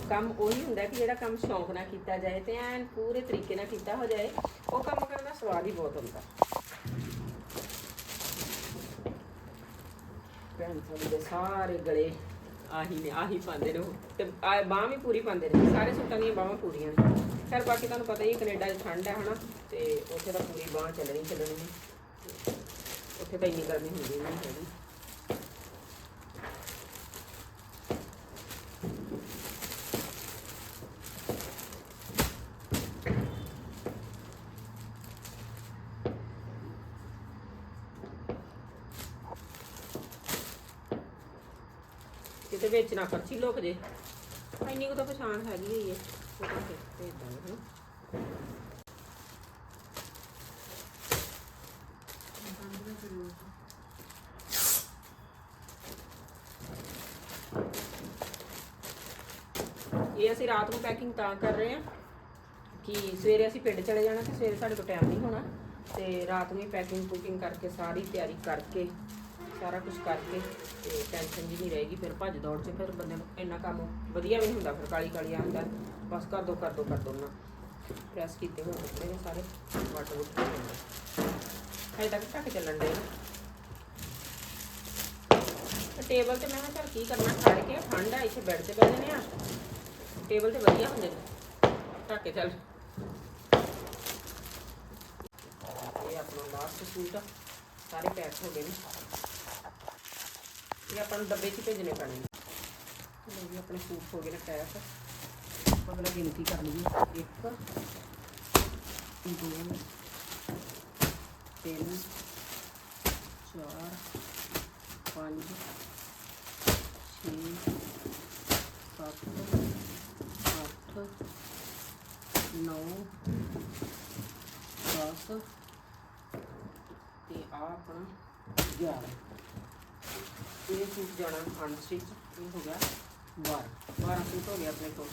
ਕੰਮ ਉਹੀ ਹੁੰਦਾ ਕਿ ਜਿਹੜਾ ਕੰਮ ਸ਼ੌਂਕ ਨਾਲ ਕੀਤਾ ਜਾਏ ਤੇ ਐਨ ਪੂਰੇ ਤਰੀਕੇ ਨਾਲ ਕੀਤਾ ਹੋ ਜਾਏ, ਉਹ ਕੰਮ ਕਰਨ ਦਾ ਸਵਾਦ ਹੀ ਬਹੁਤ ਹੁੰਦਾ ਭੈਣ ਦੇ ਸਾਰੇ ਗਲੇ ਆਹੀ ਨੇ, ਆਹੀ ਪਾਉਂਦੇ ਨੇ ਉਹ ਤੇ ਆ ਬਾਂਹ ਵੀ ਪੂਰੀ ਪਾਉਂਦੇ ਨੇ ਸਾਰੇ ਸੂਟਾਂ ਦੀਆਂ ਬਾਹਾਂ ਪੂਰੀਆਂ ਨੇ। ਖੈਰ, ਬਾਕੀ ਤੁਹਾਨੂੰ ਪਤਾ ਹੀ ਹੈ, ਕੈਨੇਡਾ 'ਚ ਠੰਡ ਹੈ, ਹਨਾ? ਤੇ ਉੱਥੇ ਤਾਂ ਪੂਰੀ ਬਾਂਹ ਚੱਲਣੀ ਚੱਲਣੀ ਨੇ ਉੱਥੇ ਤਾਂ ਇੰਨੀ ਗਰਮੀ ਹੁੰਦੀ ਨਹੀਂ ਹੈਗੀ ਕਿਤੇ ਵਿੱਚ ਨਾ ਪਰਚੀ ਲੁਕ ਜੇ। ਇੰਨੀ ਕੁ ਤਾਂ ਪਛਾਣ ਹੈਗੀ ਹੀ ਹੈ ਉਹ ਤਾਂ ਫਿਰ ਭੇਜ ਦਾਂਗੇ ਹਨਾ ਇਹ ਅਸੀਂ ਰਾਤ ਨੂੰ ਪੈਕਿੰਗ ਤਾਂ ਕਰ ਰਹੇ ਹਾਂ ਕਿ ਸਵੇਰੇ ਅਸੀਂ ਪਿੰਡ ਚਲੇ ਜਾਣਾ ਤੇ ਸਵੇਰੇ ਸਾਡੇ ਕੋਲ ਟਾਈਮ ਨਹੀਂ ਹੋਣਾ। ਤੇ ਰਾਤ ਨੂੰ ਹੀ ਪੈਕਿੰਗ ਕੁਕਿੰਗ ਕਰਕੇ ਸਾਰੀ ਤਿਆਰੀ ਕਰਕੇ ਸਾਰਾ ਕੁਝ ਕਰਕੇ ਤੇ ਟੈਨਸ਼ਨ ਵੀ ਨਹੀਂ ਰਹੇਗੀ, ਫਿਰ ਭੱਜ ਦੌੜ ਚ ਫਿਰ ਬੰਦੇ ਨੂੰ ਇੰਨਾ ਕੰਮ ਵਧੀਆ ਵੀ ਨਹੀਂ ਹੁੰਦਾ, ਫਿਰ ਕਾਲੀ ਕਾਲੀ ਆਉਂਦਾ ਬਸ ਕਰ ਦੋ ਕਰ ਦੋ ਕਰ ਦੋ ਨਾ। ਪ੍ਰੈਸ ਕੀਤੇ ਹੋਏ ਕੱਪੜੇ ਨੇ ਸਾਰੇ ਵਾਟ ਵੁੱਟ ਹਜੇ ਤੱਕ ਢੱਕ ਚੱਲਣ ਦੇ ਟੇਬਲ ਤੇ ਮੈਂ ਕਿਹਾ ਚੱਲ ਕੀ ਕਰਨਾ ਛੱਡ ਕੇ ਠੰਡ ਆ, ਇੱਥੇ ਬੈੱਡ ਤੇ ਬਹਿ ਜਨੇ ਆ। ਟੇਬਲ ਤੇ ਵਧੀਆ ਹੁੰਦੇ ਨੇ, ਢੱਕ ਕੇ ਚੱਲ। ਇਹ ਆਪਣਾ ਲਾਸਟ ਸੂਟ ਸਾਰੇ ਪੈਕ ਹੋ ਗਏ ਨੇ। ਇਹ ਆਪਾਂ ਨੂੰ ਡੱਬੇ 'ਚ ਹੀ ਭੇਜਣੇ ਪੈਣੇ ਨੇ। ਜੀ, ਆਪਣੇ ਸੂਟ ਹੋ ਗਏ ਨੇ ਪੈਕ। ਆਪਾਂ ਪਹਿਲਾਂ ਗਿਣਤੀ ਕਰ ਲਈਏ। ਇੱਕ, ਦੋ, ਤਿੰਨ, ਚਾਰ, ਪੰਜ, ਛੇ, ਸੱਤ, ਅੱਠ, ਨੌ, ਦਸ ਤੇ ਆ ਆਪਣਾ 11 ਇਹ ਸੂਟ ਜਾਣਾ ਅਨਸਟਿਚ ਇਹ ਹੋ ਗਿਆ 12 12 ਸੂਟ ਹੋ ਗਏ ਆਪਣੇ ਕੋਲ।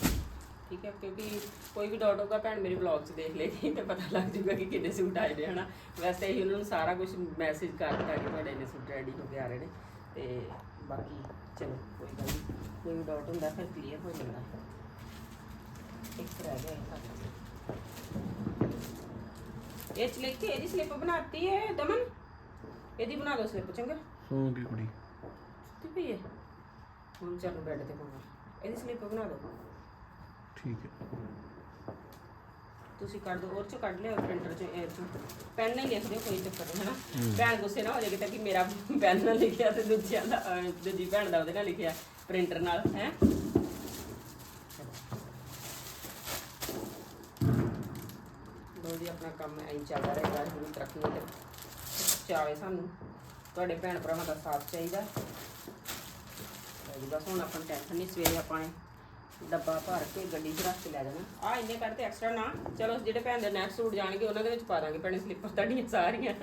ਠੀਕ ਹੈ, ਕਿਉਂਕਿ ਕੋਈ ਵੀ ਡਾਊਟ ਹੋਗਾ ਭੈਣ ਮੇਰੇ ਵਲੌਗ 'ਚ ਦੇਖ ਲੇਗੀ ਤੇ ਪਤਾ ਲੱਗ ਜੂਗਾ ਕਿ ਕਿੰਨੇ ਸੂਟ ਆਏ ਨੇ, ਹਨਾ? ਵੈਸੇ ਹੀ ਉਹਨਾਂ ਨੂੰ ਸਾਰਾ ਕੁਝ ਮੈਸੇਜ ਕਰ ਦਿੱਤਾ ਕਿ ਤੁਹਾਡੇ ਨੇ ਸੂਟ ਰੈਡੀ ਹੋ ਕੇ ਆ ਰਹੇ ਨੇ। ਤੇ ਬਾਕੀ ਚਲੋ, ਕੋਈ ਗੱਲ ਨਹੀਂ ਕੋਈ ਵੀ ਡਾਊਟ ਹੁੰਦਾ, ਫਿਰ ਕਲੀਅਰ ਹੋ ਜਾਂਦਾ। ਇੱਕ ਰਹਿ ਗਿਆ ਇਹ ਸਲਿੱਪ ਇਹਦੀ ਸਲਿੱਪ ਬਣਾਤੀ ਹੈ ਦਮਨ? ਇਹਦੀ ਬਣਾ ਦਿਓ ਸਲਿੱਪ ਚੰਗਾ?
ਸੌਂ ਗਈ ਕੁੜੀ।
ਸੁੱਤੀ ਪਈ ਹੈ ਹੁਣ ਚੱਲ ਬੈੱਡ ਤੇ ਪਾਉਣਾ। ਇਹਦੀ ਸਲਿੱਪ ਬਣਾ ਦਿਓ।
ਠੀਕ ਹੈ।
ਤੁਸੀਂ ਕੱਢ ਦਿਓ ਉਹ ਚੋਂ ਕੱਢ ਲਿਓ ਪ੍ਰਿੰਟਰ ਚੋਂ ਇਹ ਚੋਂ। ਪੈਨ ਨਾਲ ਹੀ ਲਿਖ ਦਿਓ ਕੋਈ ਚੱਕਰ ਨਹੀਂ ਹਨਾ? ਭੈਣ ਗੁੱਸੇ ਨਾ ਹੋ ਜਾਏ ਕਿਤੇ ਕਿ ਮੇਰਾ ਪੈਨ ਨਾਲ ਲਿਖਿਆ ਤੇ ਦੂਜਿਆਂ ਦਾ ਅਹ, ਦੂਜੀ ਭੈਣ ਦਾ ਉਹਦੇ ਨਾਲ ਲਿਖਿਆ ਪ੍ਰਿੰਟਰ ਨਾਲ ਹੈ? ਲੋ ਜੀ ਆਪਣਾ ਕੰਮ ਐਂ ਚੱਲਦਾ ਰਹੇਗਾ ਤੇ ਚਾਵੇ ਸਾਨੂੰ। ਤੁਹਾਡੇ ਭੈਣ ਭਰਾਵਾਂ ਦਾ ਸਾਥ ਚਾਹੀਦਾ। ਲਓ ਜੀ ਬਸ ਹੁਣ ਆਪਾਂ ਨੂੰ ਟੈਨਸ਼ਨ ਨਹੀਂ ਸਵੇਰੇ ਆਪਾਂ ਨੇ ਡੱਬਾ ਭਰ ਕੇ ਗੱਡੀ 'ਚ ਰੱਖ ਕੇ ਲੈ ਜਾਣਾ। ਆ ਇੰਨੇ ਕੱਢ ਤੇ ਐਕਸਟਰਾ ਨਾ, ਚਲੋ ਜਿਹੜੇ ਭੈਣ ਦੇ ਨੈਕਸਟ ਸੂਟ ਜਾਣਗੇ, ਉਹਨਾਂ ਦੇ ਵਿੱਚ ਪਾ ਦਾਂਗੇ ਭੈਣੇ ਸਲੀਪਰ ਤੁਹਾਡੀਆਂ ਸਾਰੀਆਂ।